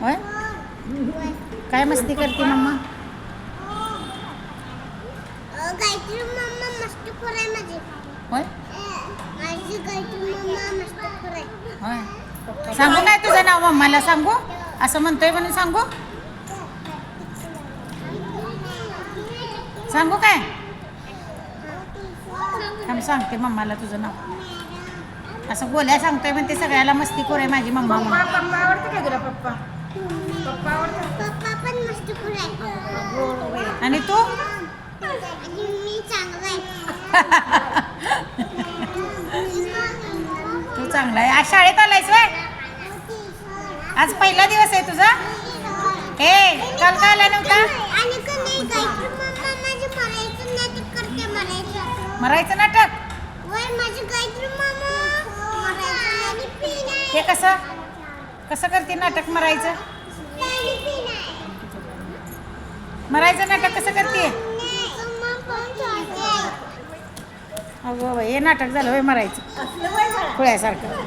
होय? काय मस्ती करते मम्मा? होय? सांगू काय तुझं नाव मम्माला? सांगू? असं म्हणतोय म्हणून सांगू? सांगू काय? सांगते मम्माला तुझं नाव. असं गोल्या सांगतोय म्हणते सगळ्याला मस्ती आहे माझी मम्मा पप्पा म्हणून. पप्पा आवडते का तुला पप्पा? पप्पा आवडते? पप्पा पण मस्ती कराय. आणि तू? आणि मी चांगला आहे. तू चांगला आहे. आज शाळेत आलायस वय आज पहिला दिवस आहे तुझा? हे काल का आला नव्हता? आणि का नाही गायत्री मम्मा माझी मरायचं नाटक करते मरायचं. मरायचं नाटक? वय माझी गायत्री पिणार हे कसं? कसं करते नाटक मरायचं? मरायचं नाटक कसं करते अगं हे नाटक झालं वय मरायचं. खुळ्यासारखं.